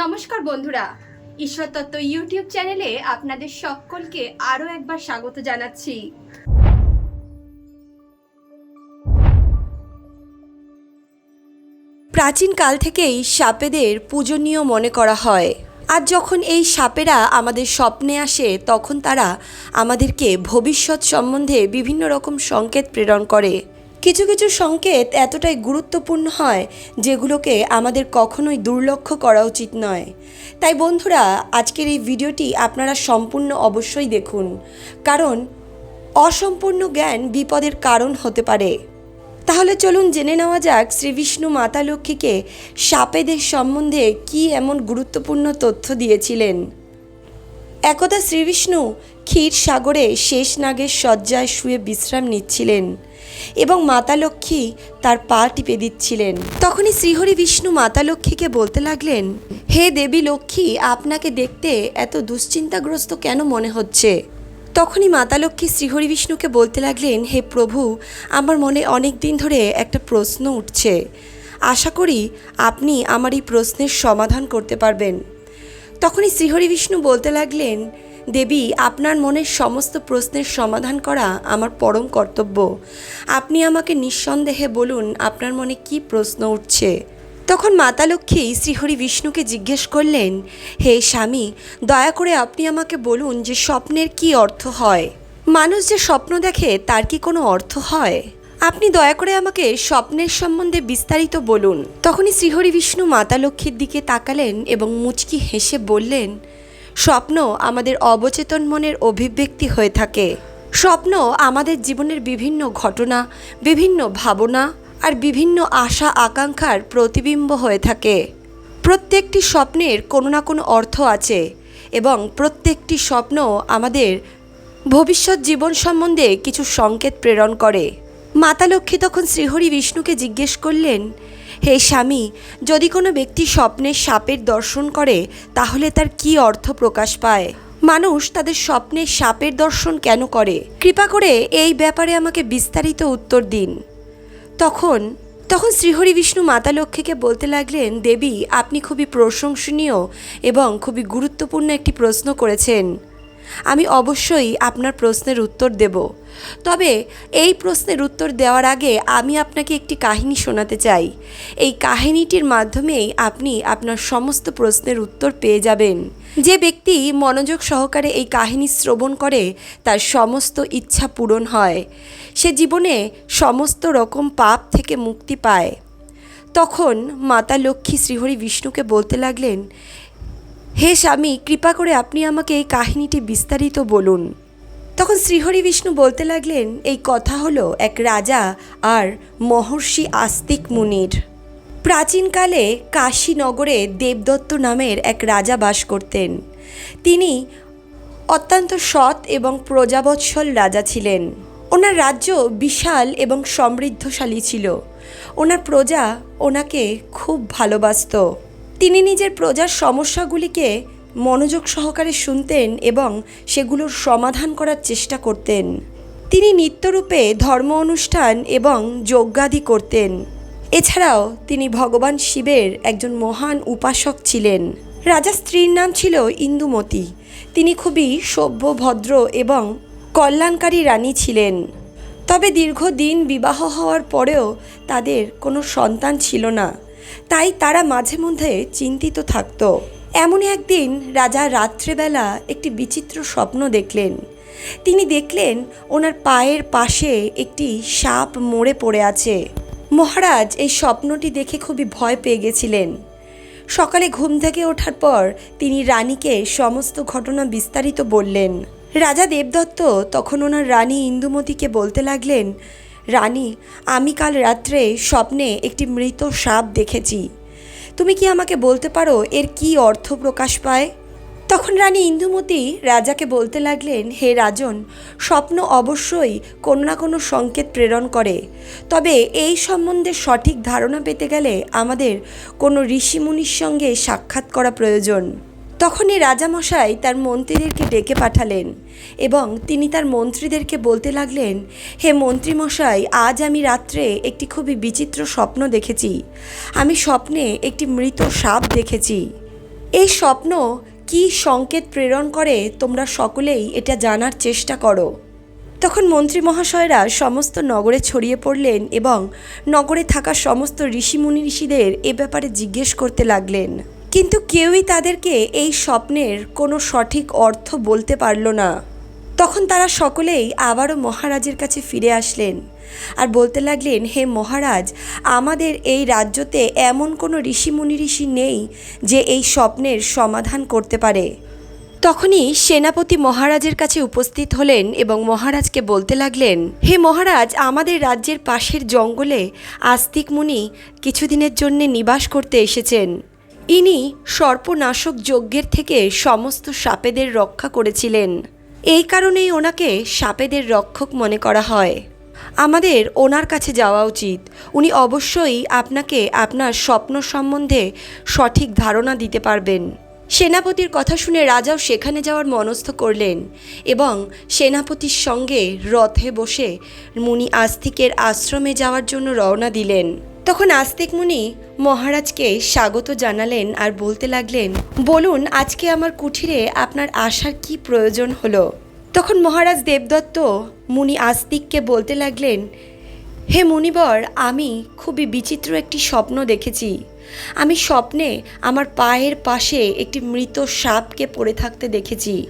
নমস্কার বন্ধুরা। ঈশ্বর তত্ত্ব ইউটিউব চ্যানেলে আপনাদের সকলকে আরও একবার স্বাগত জানাচ্ছি। প্রাচীনকাল থেকেই সাপেদের পূজনীয় মনে করা হয়। আর যখন এই সাপেরা আমাদের স্বপ্নে আসে, তখন তারা আমাদেরকে ভবিষ্যৎ সম্বন্ধে বিভিন্ন রকম সংকেত প্রেরণ করে। কিছু কিছু সংকেত এতটাই গুরুত্বপূর্ণ হয় যেগুলোকে আমাদের কখনোই দুর্লক্ষ্য করা উচিত নয়। তাই বন্ধুরা, আজকের এই ভিডিওটি আপনারা সম্পূর্ণ অবশ্যই দেখুন। কারণ, অসম্পূর্ণ জ্ঞান বিপদের কারণ হতে পারে। তাহলে চলুন জেনে নেওয়া যাক শ্রীবিষ্ণু মাতা লক্ষ্মীকে সাপেদের সম্বন্ধে কি এমন গুরুত্বপূর্ণ তথ্য দিয়েছিলেন। একদা শ্রীবিষ্ণু ক্ষীর সাগরে শেষ নাগের শয্যায় শুয়ে বিশ্রাম নিচ্ছিলেন। এবং মাতা লক্ষ্মী তার পা টিপে দিচ্ছিলেন। তখনই শ্রীহরি বিষ্ণু মাতা লক্ষ্মীকে বলতে লাগলেন, হে দেবী লক্ষ্মী, আপনাকে দেখতে এত দুশ্চিন্তাগ্রস্ত কেন মনে হচ্ছে? তখনই মাতা লক্ষ্মী শ্রীহরি বিষ্ণুকে বলতে লাগলেন, হে প্রভু, আমার মনে অনেক দিন ধরে একটা প্রশ্ন উঠছে। আশা করি আপনি আমার এই প্রশ্নের সমাধান করতে পারবেন। তখনই শ্রীহরি বিষ্ণু বলতে লাগলেন দেবী, আপনার মনের সমস্ত প্রশ্নের সমাধান করা আমার পরম কর্তব্য। আপনি আমাকে নিঃসন্দেহে বলুন, আপনার মনে কি প্রশ্ন উঠছে? তখন মাতা লক্ষ্মী শ্রীহরি বিষ্ণুকে জিজ্ঞেস করলেন, হে স্বামী, দয়া করে আপনি আমাকে বলুন যে স্বপ্নের কি অর্থ হয়? মানুষ যে স্বপ্ন দেখে, তার কি কোনো অর্থ হয়? আপনি দয়া করে আমাকে স্বপ্নের সম্বন্ধে বিস্তারিত বলুন। তখনই শ্রীহরি বিষ্ণু মাতা লক্ষ্মীর দিকে তাকালেন এবং মুচকি হেসে বললেন স্বপ্ন আমাদের অবচেতন মনের অভিব্যক্তি হয়ে থাকে। স্বপ্ন আমাদের জীবনের বিভিন্ন ঘটনা, বিভিন্ন ভাবনা আর বিভিন্ন আশা আকাঙ্ক্ষার প্রতিবিম্ব হয়ে থাকে। প্রত্যেকটি স্বপ্নের কোনো না কোনো অর্থ আছে এবং প্রত্যেকটি স্বপ্ন আমাদের ভবিষ্যৎ জীবন সম্বন্ধে কিছু সংকেত প্রেরণ করে। মাতা লক্ষ্মী তখন শ্রীহরি বিষ্ণুকে জিজ্ঞেস করলেন, হে স্বামী, যদি কোনো ব্যক্তি স্বপ্নে সাপের দর্শন করে, তাহলে তার কি অর্থ প্রকাশ পায়? মানুষ তাদের স্বপ্নে সাপের দর্শন কেন করে? কৃপা করে এই ব্যাপারে আমাকে বিস্তারিত উত্তর দিন। তখন তখন শ্রীহরি বিষ্ণু মাতা লক্ষ্মীকে বলতে লাগলেন, দেবী, আপনি খুবই প্রশংসনীয় এবং খুবই গুরুত্বপূর্ণ একটি প্রশ্ন করেছেন। আমি অবশ্যই আপনার প্রশ্নের উত্তর দেব। তবে এই প্রশ্নের উত্তর দেওয়ার আগে আমি আপনাকে একটি কাহিনী শোনাতে চাই। এই কাহিনীটির মাধ্যমেই আপনি আপনার সমস্ত প্রশ্নের উত্তর পেয়ে যাবেন। যে ব্যক্তি মনোযোগ সহকারে এই কাহিনী শ্রবণ করে, তার সমস্ত ইচ্ছা পূরণ হয়। সে জীবনে সমস্ত রকম পাপ থেকে মুক্তি পায়। তখন মাতা লক্ষ্মী শ্রীহরি বিষ্ণুকে বলতে লাগলেন হে স্বামী, কৃপা করে আপনি আমাকে এই কাহিনীটি বিস্তারিত বলুন। তখন শ্রীহরি বিষ্ণু বলতে লাগলেন, এই কথা হলো এক রাজা আর মহর্ষি আস্তিক মুনির। প্রাচীনকালে কাশীনগরে দেবদত্ত নামের এক রাজা বাস করতেন। তিনি অত্যন্ত সৎ এবং প্রজাবৎসল রাজা ছিলেন। ওনার রাজ্য বিশাল এবং সমৃদ্ধশালী ছিল। ওনার প্রজা ওনাকে খুব ভালোবাসতো। তিনি নিজের প্রজার সমস্যাগুলিকে মনোযোগ সহকারে শুনতেন এবং সেগুলোর সমাধান করার চেষ্টা করতেন। তিনি নিত্যরূপে ধর্ম অনুষ্ঠান এবং যজ্ঞাদি করতেন। এছাড়াও তিনি ভগবান শিবের একজন মহান উপাসক ছিলেন। রাজা স্ত্রীর নাম ছিল ইন্দুমতি। তিনি খুবই সভ্য, ভদ্র এবং কল্যাণকারী রানী ছিলেন। তবে দীর্ঘদিন বিবাহ হওয়ার পরেও তাদের কোনো সন্তান ছিল না। তাই তারা মাঝে মধ্যে চিন্তিত থাকত। এমনই একদিন রাজা রাত্রেবেলা একটি বিচিত্র স্বপ্ন দেখলেন। তিনি দেখলেন ওনার পায়ের পাশে একটি সাপ মরে পড়ে আছে। মহারাজ এই স্বপ্নটি দেখে খুবই ভয় পেয়ে গেছিলেন। সকালে ঘুম থেকে ওঠার পর তিনি রানীকে সমস্ত ঘটনা বিস্তারিত বললেন। রাজা দেবদত্ত তখন ওনার রানী ইন্দুমতিকে বলতে লাগলেন রানী, আমি কাল রাত্রে স্বপ্নে একটি মৃত সাপ দেখেছি। তুমি কি আমাকে বলতে পারো এর কি অর্থ প্রকাশ পায়? তখন রানী ইন্দুমতি রাজাকে বলতে লাগলেন, হে রাজন, স্বপ্ন অবশ্যই কোনো না কোনো সংকেত প্রেরণ করে। তবে এই সম্বন্ধে সঠিক ধারণা পেতে গেলে আমাদের কোনো ঋষিমুনির সঙ্গে সাক্ষাৎ করা প্রয়োজন। তখনই রাজামশাই তার মন্ত্রীদেরকে ডেকে পাঠালেন এবং তিনি তার মন্ত্রীদেরকে বলতে লাগলেন, হে মন্ত্রীমশাই, আজ আমি রাত্রে একটি খুবই বিচিত্র স্বপ্ন দেখেছি। আমি স্বপ্নে একটি মৃত সাপ দেখেছি। এই স্বপ্ন কি সংকেত প্রেরণ করে তোমরা সকলেই এটা জানার চেষ্টা করো তখন মন্ত্রী মহাশয়রা সমস্ত নগরে ছড়িয়ে পড়লেন এবং নগরে থাকা সমস্ত ঋষিমুনি ঋষিদের এ ব্যাপারে জিজ্ঞেস করতে লাগলেন। কিন্তু কেউই তাদেরকে এই স্বপ্নের কোনো সঠিক অর্থ বলতে পারল না। তখন তারা সকলেই আবারও মহারাজের কাছে ফিরে আসলেন আর বলতে লাগলেন, হে মহারাজ, আমাদের এই রাজ্যতে এমন কোনো ঋষিমুনি ঋষি নেই যে এই স্বপ্নের সমাধান করতে পারে। তখনই সেনাপতি মহারাজের কাছে উপস্থিত হলেন এবং মহারাজকে বলতে লাগলেন, হে মহারাজ, আমাদের রাজ্যের পাশের জঙ্গলে আস্তিক মুনি কিছুদিনের জন্যে নিবাস করতে এসেছেন। ইনি সর্পনাশক যজ্ঞের থেকে সমস্ত সাপেদের রক্ষা করেছিলেন। এই কারণেই ওনাকে সাপেদের রক্ষক মনে করা হয়। আমাদের ওনার কাছে যাওয়া উচিত। উনি অবশ্যই আপনাকে আপনার স্বপ্ন সম্বন্ধে সঠিক ধারণা দিতে পারবেন। সেনাপতির কথা শুনে রাজাও সেখানে যাওয়ার মনস্থ করলেন এবং সেনাপতির সঙ্গে রথে বসে মুনি আস্তিকের আশ্রমে যাওয়ার জন্য রওনা দিলেন। তখন আস্তিক মুনি মহারাজকে স্বাগত জানালেন আর বলতে লাগলেন, বলুন, আজকে আমার কুঠিরে আপনার আসার কি প্রয়োজন হলো? তখন মহারাজ দেবদত্ত মুনি আস্তিককে বলতে লাগলেন, হে মুনিবর, আমি খুবই বিচিত্র একটি স্বপ্ন দেখেছি। আমি স্বপ্নে আমার পায়ের পাশে একটি মৃত সাপকে পড়ে থাকতে দেখেছি।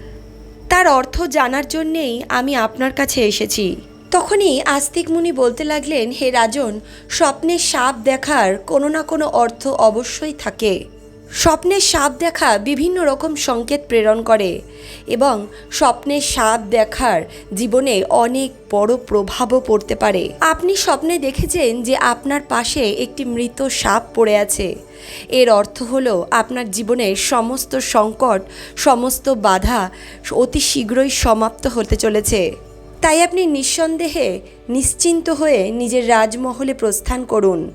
তার অর্থ জানার জন্যেই আমি আপনার কাছে এসেছি। তখনই আস্তিক মুনি বলতে লাগলেন, হে রাজন, স্বপ্নে সাপ দেখার কোনো না কোনো অর্থ অবশ্যই থাকে। স্বপ্নে সাপ দেখা বিভিন্ন রকম সংকেত প্রেরণ করে এবং স্বপ্নে সাপ দেখার জীবনে অনেক বড় প্রভাবও পড়তে পারে। আপনি স্বপ্নে দেখেছেন যে আপনার পাশে একটি মৃত সাপ পড়ে আছে। এর অর্থ হলো আপনার জীবনের সমস্ত সংকট, সমস্ত বাধা অতি শীঘ্রই সমাপ্ত হতে চলেছে। তাই আপনি নিঃসন্দেহে নিশ্চিন্ত হয়ে নিজের রাজমহলে প্রস্থান করুন।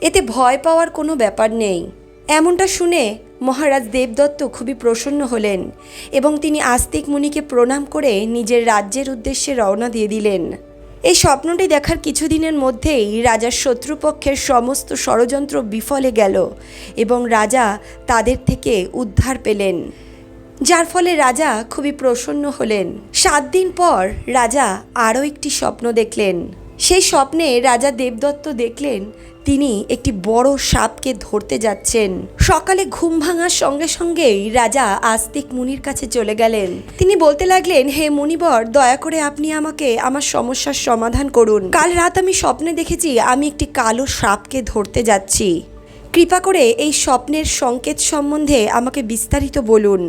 এতে ভয় পাওয়ার কোনো ব্যাপার নেই। এমনটা শুনে মহারাজ দেবদত্ত খুবই প্রসন্ন হলেন এবং তিনি আস্তিক মুনিকে প্রণাম করে নিজের রাজ্যের উদ্দেশ্যে রওনা দিয়ে দিলেন। এই স্বপ্নটি দেখার কিছুদিনের মধ্যেই রাজার শত্রুপক্ষের সমস্ত ষড়যন্ত্র বিফলে গেল এবং রাজা তাদের থেকে উদ্ধার পেলেন। যার ফলে রাজা খুবই প্রসন্ন হলেন। সাত দিন পর রাজা আরও একটি স্বপ্ন দেখলেন। সেই স্বপ্নে রাজা দেবদত্ত দেখলেন তিনি একটি বড় সাপকে ধরতে যাচ্ছেন। সকালে ঘুম ভাঙার সঙ্গে সঙ্গেই রাজা আস্তিক মুনির কাছে চলে গেলেন। তিনি বলতে লাগলেন, হে মুনিবর, দয়া করে আপনি আমাকে আমার সমস্যার সমাধান করুন। কাল রাত আমি স্বপ্নে দেখেছি আমি একটি কালো সাপকে ধরতে যাচ্ছি। কৃপা করে এই স্বপ্নের সংকেত সম্বন্ধে আমাকে বিস্তারিত বলুন।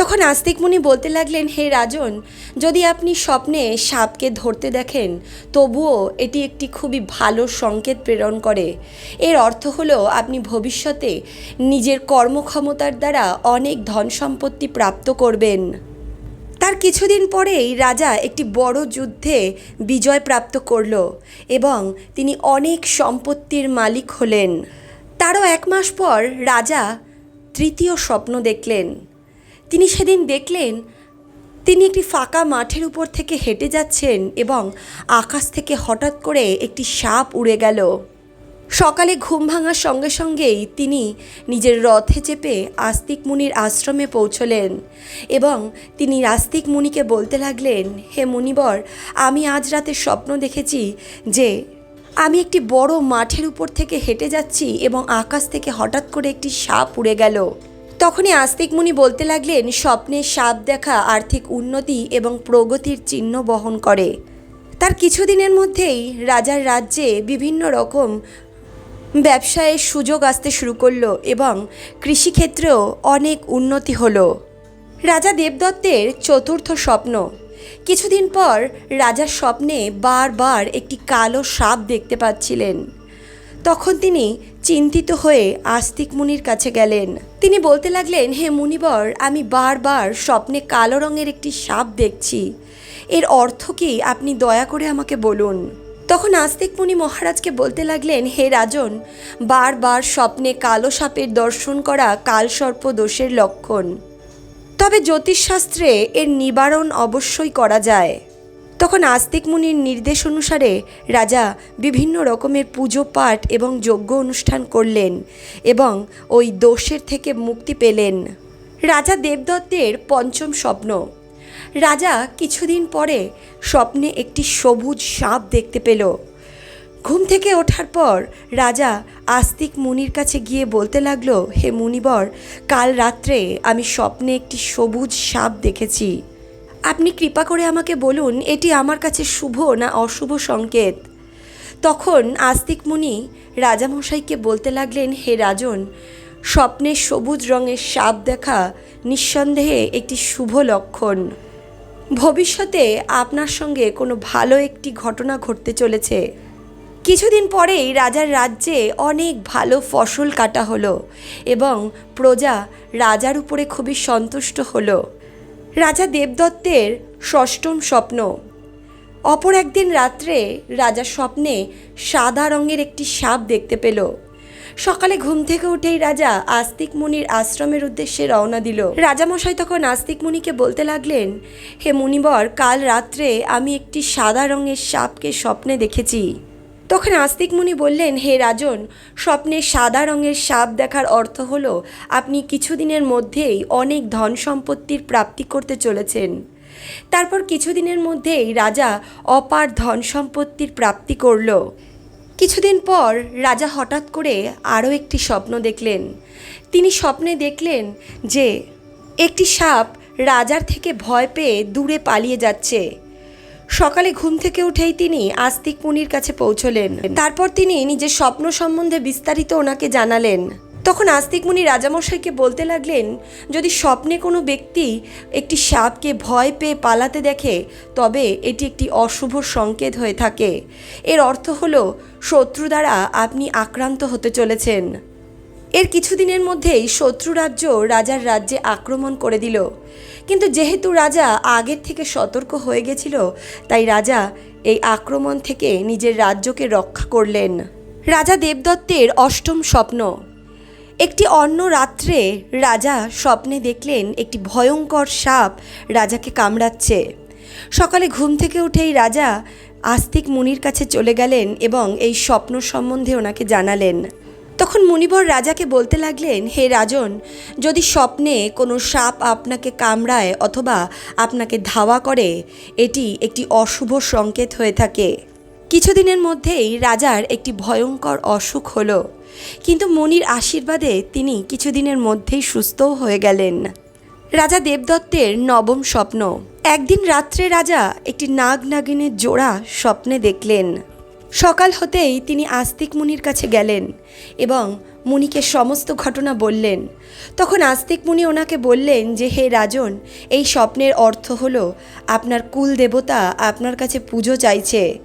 তখন আস্তিক মুনি বলতে লাগলেন, হে রাজন, যদি আপনি স্বপ্নে সাপকে ধরতে দেখেন, তবুও এটি একটি খুবই ভালো সংকেত প্রেরণ করে। এর অর্থ হলো, আপনি ভবিষ্যতে নিজের কর্মক্ষমতার দ্বারা অনেক ধন সম্পত্তি প্রাপ্ত করবেন। তার কিছুদিন পরেই রাজা একটি বড় যুদ্ধে বিজয় প্রাপ্ত করল এবং তিনি অনেক সম্পত্তির মালিক হলেন। তারও এক মাস পর রাজা তৃতীয় স্বপ্ন দেখলেন। তিনি সেদিন দেখলেন, তিনি একটি ফাঁকা মাঠের উপর থেকে হেঁটে যাচ্ছেন এবং আকাশ থেকে হঠাৎ করে একটি সাপ উড়ে গেল। সকালে ঘুম ভাঙার সঙ্গে সঙ্গেই তিনি নিজের রথে চেপে আস্তিক মুনির আশ্রমে পৌঁছলেন এবং তিনি আস্তিক মুনিকে বলতে লাগলেন, হে মুনিবর, আমি আজ রাতে স্বপ্ন দেখেছি যে আমি একটি বড় মাঠের উপর থেকে হেঁটে যাচ্ছি এবং আকাশ থেকে হঠাৎ করে একটি সাপ উড়ে গেল। তখনই আস্তিক মুনি বলতে লাগলেন, স্বপ্নে সাপ দেখা আর্থিক উন্নতি এবং প্রগতির চিহ্ন বহন করে। তার কিছুদিনের মধ্যেই রাজার রাজ্যে বিভিন্ন রকম ব্যবসায়ের সুযোগ আসতে শুরু করল এবং কৃষিক্ষেত্রেও অনেক উন্নতি হলো। রাজা দেবদত্তের চতুর্থ স্বপ্ন। কিছুদিন পর রাজার স্বপ্নে বারবার একটি কালো সাপ দেখতে পাচ্ছিলেন। তখন তিনি চিন্তিত হয়ে আস্তিক মুনির কাছে গেলেন। তিনি বলতে লাগলেন, হে মুনিবর, আমি বারবার স্বপ্নে কালো রঙের একটি সাপ দেখছি। এর অর্থ কি আপনি দয়া করে আমাকে বলুন? তখন আস্তিক মুনি মহারাজকে বলতে লাগলেন, হে রাজন, বারবার স্বপ্নে কালো সাপের দর্শন করা কালসর্প দোষের লক্ষণ। তবে জ্যোতিষশাস্ত্রে এর নিবারণ অবশ্যই করা যায়। তখন আস্তিক মুনির নির্দেশ অনুসারে রাজা বিভিন্ন রকমের পুজো পাঠ এবং যজ্ঞ অনুষ্ঠান করলেন এবং ওই দোষের থেকে মুক্তি পেলেন। রাজা দেবদত্তের পঞ্চম স্বপ্ন। রাজা কিছুদিন পরে স্বপ্নে একটি সবুজ সাপ দেখতে পেল। ঘুম থেকে ওঠার পর রাজা আস্তিক মুনির কাছে গিয়ে বলতে লাগল, হে মুনিবর, কাল রাত্রে আমি স্বপ্নে একটি সবুজ সাপ দেখেছি। আপনি কৃপা করে আমাকে বলুন, এটি আমার কাছে শুভ না অশুভ সংকেত? তখন আস্তিক মুনি রাজামশাইকে বলতে লাগলেন, হে রাজন, স্বপ্নে সবুজ রঙের সাপ দেখা নিঃসন্দেহে একটি শুভ লক্ষণ। ভবিষ্যতে আপনার সঙ্গে কোনো ভালো একটি ঘটনা ঘটতে চলেছে। কিছুদিন পরেই রাজার রাজ্যে অনেক ভালো ফসল কাটা হলো এবং প্রজা রাজার উপরে খুবই সন্তুষ্ট হলো। রাজা দেবদত্তের ষষ্ঠম স্বপ্ন। অপর একদিন রাত্রে রাজা স্বপ্নে সাদা রঙের একটি সাপ দেখতে পেল। সকালে ঘুম থেকে উঠেই রাজা আস্তিক মুনির আশ্রমের উদ্দেশ্যে রওনা দিল। রাজামশাই তখন আস্তিক মুনিকে বলতে লাগলেন, হে মুনিবর, কাল রাত্রে আমি একটি সাদা রঙের সাপকে স্বপ্নে দেখেছি। তখন আস্তিক মুনি বললেন, হে রাজন স্বপ্নে সাদা রঙের সাপ দেখার অর্থ হলো, আপনি কিছুদিনের মধ্যেই অনেক ধন সম্পত্তির প্রাপ্তি করতে চলেছেন। তারপর কিছুদিনের মধ্যেই রাজা অপার ধন সম্পত্তির প্রাপ্তি করল। কিছুদিন পর রাজা হঠাৎ করে আরও একটি স্বপ্ন দেখলেন। তিনি স্বপ্নে দেখলেন যে, একটি সাপ রাজার থেকে ভয় পেয়ে দূরে পালিয়ে যাচ্ছে। সকালে ঘুম থেকে উঠেই তিনি আস্তিক মুনির কাছে পৌঁছলেন। তারপর তিনি নিজের স্বপ্ন সম্বন্ধে বিস্তারিত ওনাকে জানালেন। তখন আস্তিক মুনি রাজামশাইকে বলতে লাগলেন, যদি স্বপ্নে কোনো ব্যক্তি একটি সাপকে ভয় পেয়ে পালাতে দেখে, তবে এটি একটি অশুভ সংকেত হয়ে থাকে। এর অর্থ হলো, শত্রু দ্বারা আপনি আক্রান্ত হতে চলেছেন। এর কিছুদিনের মধ্যেই শত্রু রাজ্য রাজার রাজ্যে আক্রমণ করে দিল। কিন্তু যেহেতু রাজা আগের থেকে সতর্ক হয়ে গেছিল, তাই রাজা এই আক্রমণ থেকে নিজের রাজ্যকে রক্ষা করলেন। রাজা দেবদত্তের অষ্টম স্বপ্ন। একটি অন্য রাত্রে রাজা স্বপ্নে দেখলেন একটি ভয়ঙ্কর সাপ রাজাকে কামড়াচ্ছে। সকালে ঘুম থেকে উঠেই রাজা আস্তিক মুনির কাছে চলে গেলেন এবং এই স্বপ্ন সম্বন্ধে ওনাকে জানালেন। তখন মুনিবর রাজাকে বলতে লাগলেন, হে রাজন, যদি স্বপ্নে কোনো সাপ আপনাকে কামড়ায় অথবা আপনাকে ধাওয়া করে, এটি একটি অশুভ সংকেত হয়ে থাকে। কিছুদিনের মধ্যেই রাজার একটি ভয়ঙ্কর অসুখ হলো। কিন্তু মনির আশীর্বাদে তিনি কিছুদিনের মধ্যেই সুস্থও হয়ে গেলেন। রাজা দেবদত্তের নবম স্বপ্ন। একদিন রাত্রে রাজা একটি নাগ নাগিনের জোড়া স্বপ্নে দেখলেন। সকাল হতেই তিনি আস্তিক মুনির কাছে গেলেন এবং মুনিকে সমস্ত ঘটনা বললেন। তখন আস্তিক মুনি ওনাকে বললেন যে, হে রাজন, এই স্বপ্নের অর্থ হলো আপনার কুল দেবতা আপনার কাছে পুজো চাইছে।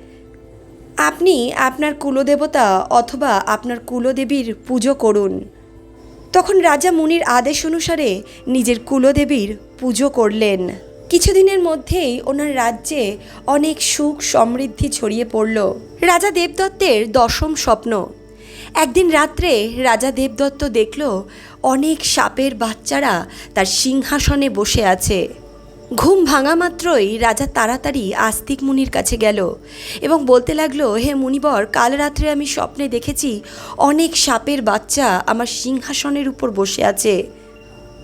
আপনি আপনার কুলদেবতা অথবা আপনার কুলদেবীর পুজো করুন। তখন রাজা মুনির আদেশ অনুসারে নিজের কুলদেবীর পুজো করলেন। কিছুদিনের মধ্যেই ওনার রাজ্যে অনেক সুখ সমৃদ্ধি ছড়িয়ে পড়ল। রাজা দেবদত্তের দশম স্বপ্ন। একদিন রাত্রে রাজা দেবদত্ত দেখল অনেক সাপের বাচ্চারা তার সিংহাসনে বসে আছে। ঘুম ভাঙা মাত্রই রাজা তাড়াতাড়ি আস্তিক মুনির কাছে গেল এবং বলতে লাগল, হে মুনিবর, কাল রাত্রে আমি স্বপ্নে দেখেছি অনেক সাপের বাচ্চা আমার সিংহাসনের উপর বসে আছে।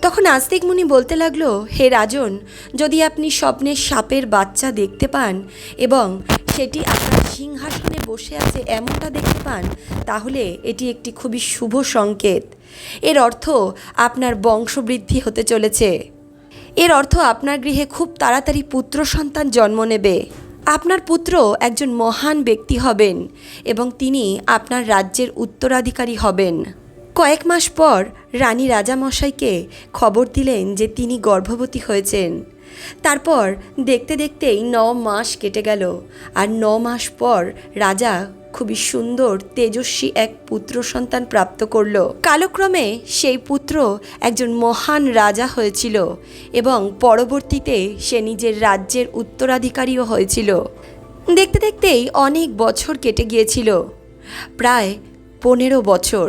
তখন আস্তিক মুনি বলতে লাগল, হে রাজন, যদি আপনি স্বপ্নে সাপের বাচ্চা দেখতে পান এবং সেটি আপনার সিংহাসনে বসে আছে এমনটা দেখতে পান, তাহলে এটি একটি খুবই শুভ সংকেত। এর অর্থ আপনার বংশবৃদ্ধি হতে চলেছে। এর অর্থ আপনার গৃহে খুব তাড়াতাড়ি পুত্র সন্তান জন্ম নেবে। আপনার পুত্র একজন মহান ব্যক্তি হবেন এবং তিনি আপনার রাজ্যের উত্তরাধিকারী হবেন। কয়েক মাস পর রানী রাজামশাইকে খবর দিলেন যে তিনি গর্ভবতী হয়েছেন। তারপর দেখতে দেখতেই ন মাস কেটে গেল আর ন মাস পর রাজা খুবই সুন্দর, তেজস্বী এক পুত্র সন্তান প্রাপ্ত করল। কালক্রমে সেই পুত্র একজন মহান রাজা হয়েছিল এবং পরবর্তীতে সে নিজের রাজ্যের উত্তরাধিকারীও হয়েছিল। দেখতে দেখতেই অনেক বছর কেটে গিয়েছিল, প্রায় পনেরো বছর।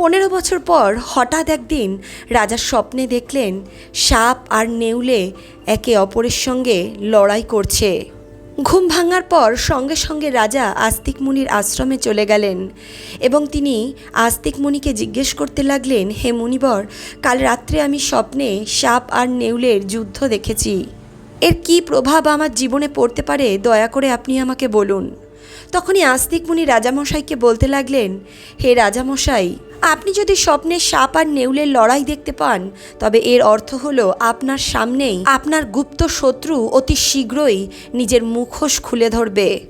পনেরো বছর পর হঠাৎ একদিন রাজা স্বপ্নে দেখলেন, সাপ আর নেউলে একে অপরের সঙ্গে লড়াই করছে। ঘুম ভাঙার পর সঙ্গে সঙ্গে রাজা আস্তিক মুনির আশ্রমে চলে গেলেন এবং তিনি আস্তিক মুনিকে জিজ্ঞেস করতে লাগলেন, হে মুনিবর, কাল রাত্রে আমি স্বপ্নে সাপ আর নেউলের যুদ্ধ দেখেছি। এর কী প্রভাব আমার জীবনে পড়তে পারে? দয়া করে আপনি আমাকে বলুন। তখনই আস্তিক মুনি রাজামশাইকে বলতে লাগলেন, হে রাজামশাই, আপনি যদি স্বপ্নে সাপ আর নেউলের লড়াই দেখতে পান, তবে এর অর্থ হলো আপনার সামনেই আপনার গুপ্ত শত্রু অতি শীঘ্রই নিজের মুখোশ খুলে ধরবে,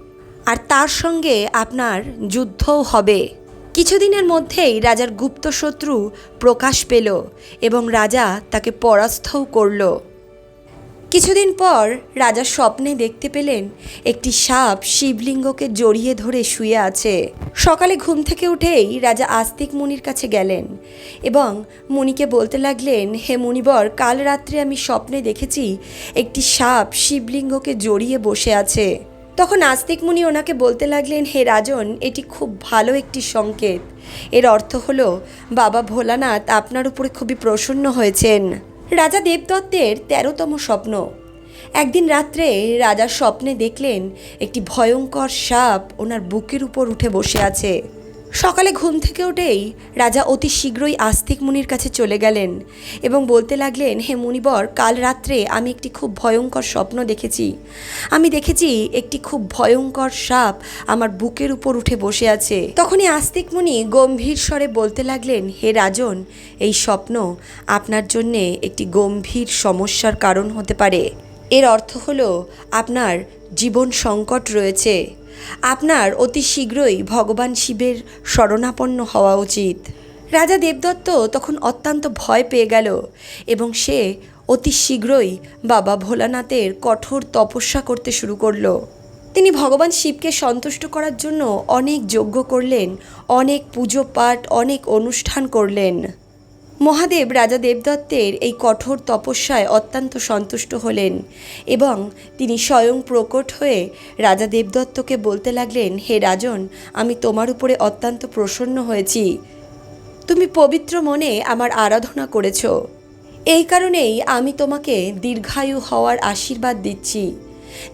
আর তার সঙ্গে আপনার যুদ্ধও হবে। কিছুদিনের মধ্যেই রাজার গুপ্ত শত্রু প্রকাশ পেল এবং রাজা তাকে পরাস্তও করল। কিছুদিন পর রাজা স্বপ্নে দেখতে পেলেন একটি সাপ শিবলিঙ্গকে জড়িয়ে ধরে শুয়ে আছে। সকালে ঘুম থেকে উঠেই রাজা আস্তিক মুনির কাছে গেলেন এবং মুনিকে বলতে লাগলেন, হে মুনিবর, কাল রাত্রে আমি স্বপ্নে দেখেছি একটি সাপ শিবলিঙ্গকে জড়িয়ে বসে আছে। তখন আস্তিক মুনি ওনাকে বলতে লাগলেন, হে রাজন, এটি খুব ভালো একটি সংকেত। এর অর্থ হলো, বাবা ভোলানাথ আপনার উপরে খুবই প্রসন্ন হয়েছেন। রাজা দেবদত্তের তেরোতম স্বপ্ন। একদিন রাত্রে রাজা স্বপ্নে দেখলেন একটি ভয়ঙ্কর সাপ ওনার বুকের উপর উঠে বসে আছে। সকালে ঘুম থেকে উঠেই রাজা অতি শীঘ্রই আস্তিক মুনির কাছে চলে গেলেন এবং বলতে লাগলেন, হে মুনিবর, কাল রাত্রে আমি একটি খুব ভয়ঙ্কর স্বপ্ন দেখেছি। আমি দেখেছি একটি খুব ভয়ঙ্কর সাপ আমার বুকের উপর উঠে বসে আছে। তখনই আস্তিক মুনি গম্ভীর স্বরে বলতে লাগলেন, হে রাজন, এই স্বপ্ন আপনার জন্যে একটি গম্ভীর সমস্যার কারণ হতে পারে। এর অর্থ হলো, আপনার জীবন সংকট রয়েছে। আপনার অতি শীঘ্রই ভগবান শিবের শরণাপন্ন হওয়া উচিত। রাজা দেবদত্ত তখন অত্যন্ত ভয় পেয়ে গেল এবং সে অতি শীঘ্রই বাবা ভোলানাথের কঠোর তপস্যা করতে শুরু করল। তিনি ভগবান শিবকে সন্তুষ্ট করার জন্য অনেক যজ্ঞ করলেন, অনেক পুজো পাঠ, অনেক অনুষ্ঠান করলেন। মহাদেব রাজা দেবদত্তের এই কঠোর তপস্যায় অত্যন্ত সন্তুষ্ট হলেন এবং তিনি স্বয়ং প্রকট হয়ে রাজা দেবদত্তকে বলতে লাগলেন, হে রাজন, আমি তোমার উপরে অত্যন্ত প্রসন্ন হয়েছি। তুমি পবিত্র মনে আমার আরাধনা করেছ। এই কারণেই আমি তোমাকে দীর্ঘায়ু হওয়ার আশীর্বাদ দিচ্ছি।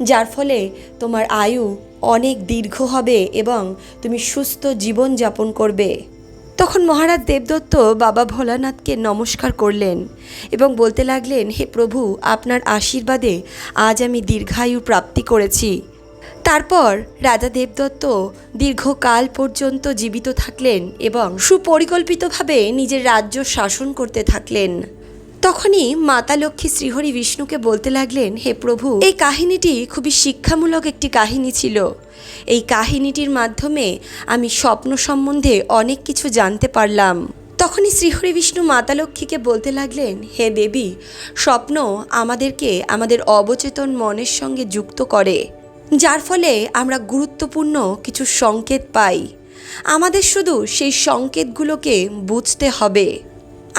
যার ফলে তোমার আয়ু অনেক দীর্ঘ হবে এবং তুমি সুস্থ জীবন যাপন করবে। তখন মহারাজ দেবদত্ত বাবা ভোলানাথকে নমস্কার করলেন এবং বলতে লাগলেন, হে প্রভু, আপনার আশীর্বাদে আজ আমি দীর্ঘায়ু প্রাপ্তি করেছি। তারপর রাজা দেবদত্ত দীর্ঘকাল পর্যন্ত জীবিত থাকলেন এবং সুপরিকল্পিতভাবে নিজের রাজ্য শাসন করতে থাকলেন। তখনই মাতা লক্ষ্মী শ্রীহরি বিষ্ণুকে বলতে লাগলেন, হে প্রভু, এই কাহিনীটি খুবই শিক্ষামূলক একটি কাহিনী ছিল। এই কাহিনীটির মাধ্যমে আমি স্বপ্ন সম্বন্ধে অনেক কিছু জানতে পারলাম। তখনই শ্রীহরি বিষ্ণু মাতা লক্ষ্মীকে বলতে লাগলেন, হে দেবী, স্বপ্ন আমাদেরকে আমাদের অবচেতন মনের সঙ্গে যুক্ত করে, যার ফলে আমরা গুরুত্বপূর্ণ কিছু সংকেত পাই। আমাদের শুধু সেই সংকেতগুলোকে বুঝতে হবে।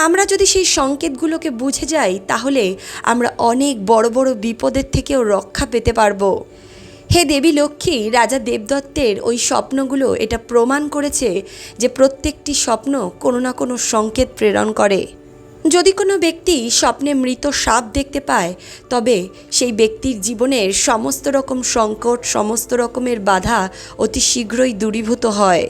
আমরা যদি সেই সংকেতগুলোকে বুঝে যাই, তাহলে আমরা অনেক বড় বড় বিপদের থেকেও রক্ষা পেতে পারব। হে দেবী লক্ষ্মী, রাজা দেবদত্তের ওই স্বপ্নগুলো এটা প্রমাণ করেছে যে প্রত্যেকটি স্বপ্ন কোনো না কোনো সংকেত প্রেরণ করে। যদি কোনো ব্যক্তি স্বপ্নে মৃত সাপ দেখতে পায়, তবে সেই ব্যক্তির জীবনের সমস্ত রকম সংকট, সমস্ত রকমের বাধা অতি শীঘ্রই দূরীভূত হয়।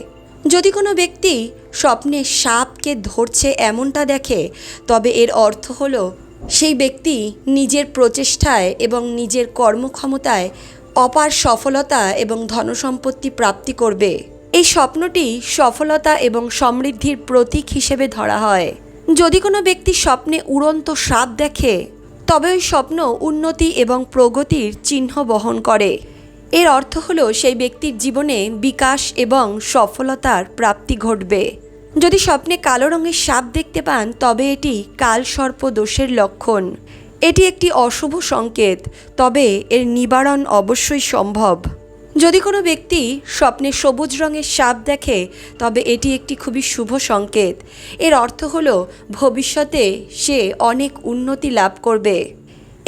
যদি কোনো ব্যক্তি স্বপ্নে সাপকে ধরছে এমনটা দেখে, তবে এর অর্থ হলো, সেই ব্যক্তি নিজের প্রচেষ্টায় এবং নিজের কর্মক্ষমতায় অপার সফলতা এবং ধনসম্পত্তি প্রাপ্তি করবে। এই স্বপ্নটি সফলতা এবং সমৃদ্ধির প্রতীক হিসেবে ধরা হয়। যদি কোনো ব্যক্তি স্বপ্নে উড়ন্ত সাপ দেখে, তবে ওই স্বপ্ন উন্নতি এবং প্রগতির চিহ্ন বহন করে। এর অর্থ হলো সেই ব্যক্তির জীবনে বিকাশ এবং সফলতার প্রাপ্তি ঘটবে। যদি স্বপ্নে কালো রঙের সাপ দেখতে পান, তবে এটি কালসর্প দোষের লক্ষণ। এটি একটি অশুভ সংকেত, তবে এর নিবারণ অবশ্যই সম্ভব। যদি কোনো ব্যক্তি স্বপ্নে সবুজ রঙের সাপ দেখে, তবে এটি একটি খুবই শুভ সংকেত। এর অর্থ হলো ভবিষ্যতে সে অনেক উন্নতি লাভ করবে।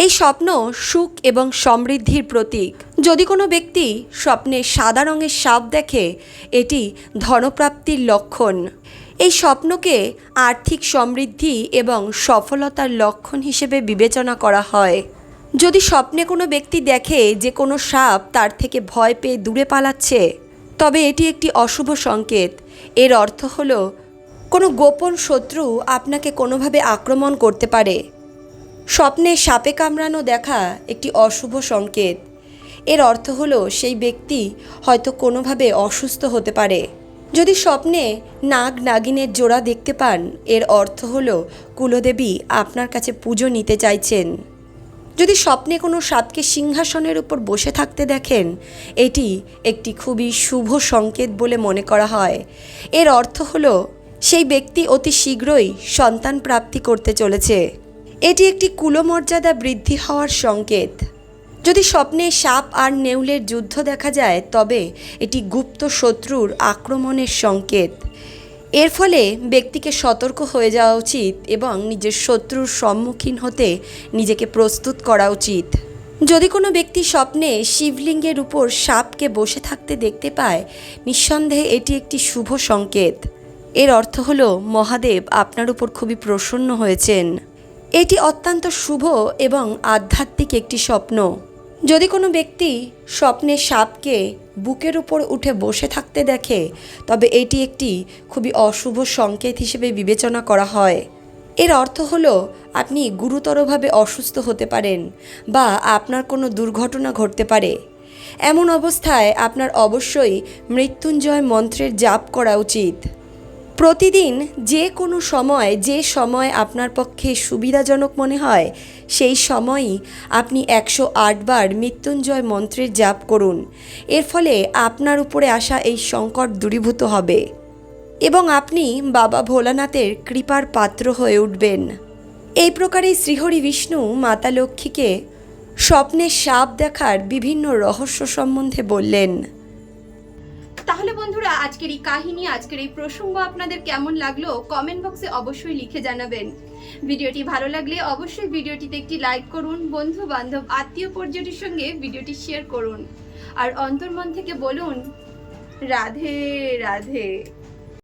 এই স্বপ্ন সুখ এবং সমৃদ্ধির প্রতীক। যদি কোনো ব্যক্তি স্বপ্নে সাদা রঙের সাপ দেখে, এটি ধনপ্রাপ্তির লক্ষণ। এই স্বপ্নকে আর্থিক সমৃদ্ধি এবং সফলতার লক্ষণ হিসেবে বিবেচনা করা হয়। যদি স্বপ্নে কোনো ব্যক্তি দেখে যে কোনো সাপ তার থেকে ভয় পেয়ে দূরে পালাচ্ছে, তবে এটি একটি অশুভ সংকেত। এর অর্থ হলো, কোনো গোপন শত্রু আপনাকে কোনোভাবে আক্রমণ করতে পারে। স্বপ্নে সাপে কামড়ানো দেখা একটি অশুভ সংকেত। এর অর্থ হলো সেই ব্যক্তি হয়তো কোনোভাবে অসুস্থ হতে পারে। যদি স্বপ্নে নাগ নাগিনের জোড়া দেখতে পান, এর অর্থ হলো কুলদেবী আপনার কাছে পুজো নিতে চাইছেন। যদি স্বপ্নে কোনো সাপকে সিংহাসনের উপর বসে থাকতে দেখেন, এটি একটি খুবই শুভ সংকেত বলে মনে করা হয়। এর অর্থ হলো, সেই ব্যক্তি অতি শীঘ্রই সন্তান প্রাপ্তি করতে চলেছে। এটি একটি কুলমর্যাদা বৃদ্ধি হওয়ার সংকেত। যদি স্বপ্নে সাপ আর নেউলের যুদ্ধ দেখা যায়, তবে এটি গুপ্ত শত্রুর আক্রমণের সংকেত। এর ফলে ব্যক্তিকে সতর্ক হয়ে যাওয়া উচিত এবং নিজের শত্রুর সম্মুখীন হতে নিজেকে প্রস্তুত করা উচিত। যদি কোনো ব্যক্তি স্বপ্নে শিবলিঙ্গের উপর সাপকে বসে থাকতে দেখতে পায়, নিঃসন্দেহে এটি একটি শুভ সংকেত। এর অর্থ হলো, মহাদেব আপনার উপর খুবই প্রসন্ন হয়েছেন। এটি অত্যন্ত শুভ এবং আধ্যাত্মিক একটি স্বপ্ন। যদি কোনো ব্যক্তি স্বপ্নে সাপকে বুকের উপর উঠে বসে থাকতে দেখে, তবে এটি একটি খুবই অশুভ সংকেত হিসেবে বিবেচনা করা হয়। এর অর্থ হলো, আপনি গুরুতরভাবে অসুস্থ হতে পারেন বা আপনার কোনো দুর্ঘটনা ঘটতে পারে। এমন অবস্থায় আপনার অবশ্যই মৃত্যুঞ্জয় মন্ত্রের জাপ করা উচিত। প্রতিদিন যে কোনো সময়, যে সময় আপনার পক্ষে সুবিধাজনক মনে হয়, সেই সময়ই আপনি একশো আটবার মৃত্যুঞ্জয় মন্ত্রের জাপ করুন। এর ফলে আপনার উপরে আসা এই সংকট দূরীভূত হবে। এবং আপনি বাবা ভোলানাথের কৃপার পাত্র হয়ে উঠবেন। এই প্রকারেই শ্রীহরি বিষ্ণু মাতা লক্ষ্মীকে স্বপ্নে সাপ দেখার বিভিন্ন রহস্য সম্বন্ধে বললেন। তাহলে বন্ধুরা, আজকের এই কাহিনী, আজকের এই প্রসঙ্গ আপনাদের কেমন লাগল কমেন্ট বক্সে অবশ্যই লিখে জানাবেন। ভিডিওটি ভালো লাগলে অবশ্যই ভিডিওটিতে একটি লাইক করুন বন্ধু বান্ধব আত্মীয় পর্যটির সঙ্গে ভিডিওটি শেয়ার করুন। আর অন্তর্মন থেকে বলুন, রাধে রাধে।